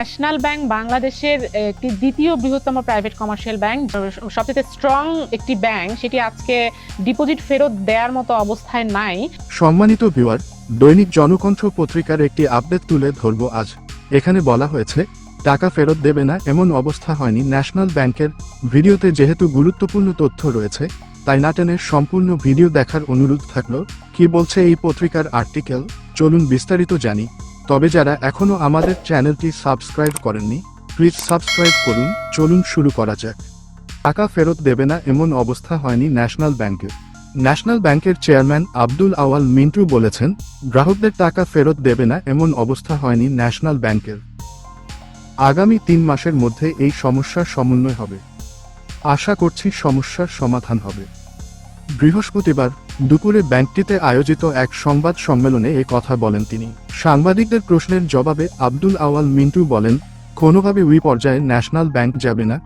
National bank বাংলাদেশের একটি দ্বিতীয় বৃহত্তম প্রাইভেট কমার্শিয়াল ব্যাংক, সবচেয়ে স্ট্রং একটি ব্যাংক। সেটি আজকে ডিপোজিট ফেরত দেওয়ার মতো অবস্থায় নাই। সম্মানিত ভিউয়ার দৈনিক জনকণ্ঠ পত্রিকার একটি আপডেট তুলে ধরব আজ। এখানে বলা হয়েছে, টাকা ফেরত দেবে না এমন অবস্থা হয়নি ন্যাশনাল ব্যাংকের। ভিডিওতে যেহেতু গুরুত্বপূর্ণ তথ্য রয়েছে, তাই নাটেনের সম্পূর্ণ ভিডিও দেখার অনুরোধ থাকল। কি বলছে এই পত্রিকার আর্টিকেল চলুন বিস্তারিত জানি। তবে যারা এখনও আমাদের চ্যানেলটি সাবস্ক্রাইব করেননি, প্লিজ সাবস্ক্রাইব করুন, চলুন শুরু করা যাক। টাকা ফেরত দেবে না এমন অবস্থা হয়নি ন্যাশনাল ব্যাংকের ন্যাশনাল ব্যাংকের চেয়ারম্যান আব্দুল আওয়াল মিন্টু বলেছেন, গ্রাহকদের টাকা ফেরত দেবে না এমন অবস্থা হয়নি ন্যাশনাল ব্যাংকের। আগামী তিন মাসের মধ্যে এই সমস্যার সমন্বয় হবে। আশা করছি সমস্যার সমাধান হবে। বৃহস্পতিবার দুপুরে ব্যাংকটিতে আয়োজিত এক সংবাদ সম্মেলনে এ কথা বলেন তিনি। সাংবাদিকদের প্রশ্নের জবাবে আব্দুল আওয়াল মিন্টু বলেন, কোনোভাবে ওই পর্যায়ে ন্যাশনাল ব্যাংক যাবে না,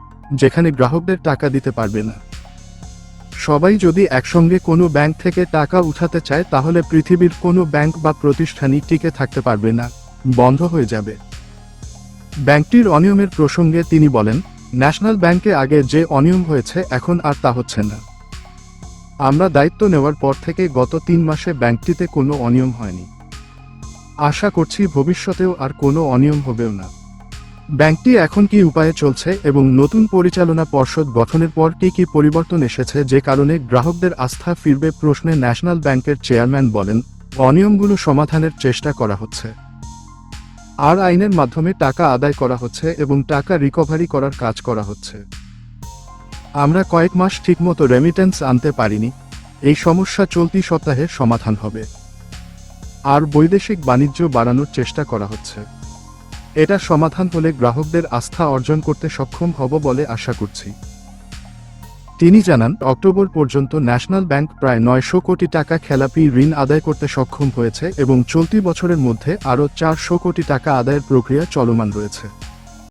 যেখানে গ্রাহকদের টাকা দিতে পারবে না। সবাই যদি একসঙ্গে কোনো ব্যাংক থেকে টাকা উঠাতে চায়, তাহলে পৃথিবীর কোনো ব্যাংক বা প্রতিষ্ঠানই টিকে থাকতে পারবে না, বন্ধ হয়ে যাবে। ব্যাংকটির অনিয়মের প্রসঙ্গে তিনি বলেন, ন্যাশনাল ব্যাংকে আগে যে অনিয়ম হয়েছে, এখন আর তা হচ্ছে না। আমরা দায়িত্ব নেওয়ার পর থেকে গত তিন মাসে ব্যাংকটিতে কোনো অনিয়ম হয়নি। আশা করছি ভবিষ্যতেও আর কোনো অনিয়ম হবেও না। ব্যাংকটি এখন কি উপায়ে চলছে এবং নতুন পরিচালনা পর্ষদ গঠনের পর কি কি পরিবর্তন এসেছে যে কারণে গ্রাহকদের আস্থা ফিরবে প্রশ্নে ন্যাশনাল ব্যাংকের চেয়ারম্যান বলেন, অনিয়মগুলো সমাধানের চেষ্টা করা হচ্ছে। আর আইনের মাধ্যমে টাকা আদায় করা হচ্ছে এবং টাকা রিকভারি করার কাজ করা হচ্ছে। আমরা কয়েক মাস ঠিকমতো রেমিটেন্স আনতে পারিনি। এই সমস্যা চলতি সপ্তাহে সমাধান হবে। আর বৈদেশিক বাণিজ্য বাড়ানোর চেষ্টা করা হচ্ছে। এটা সমাধান হলে গ্রাহকদের আস্থা অর্জন করতে সক্ষম হব বলে আশা করছি। তিনি জানান, অক্টোবর পর্যন্ত ন্যাশনাল ব্যাংক প্রায় নয়শো কোটি টাকা খেলাপি ঋণ আদায় করতে সক্ষম হয়েছে এবং চলতি বছরের মধ্যে আরও চারশো কোটি টাকা আদায়ের প্রক্রিয়া চলমান রয়েছে।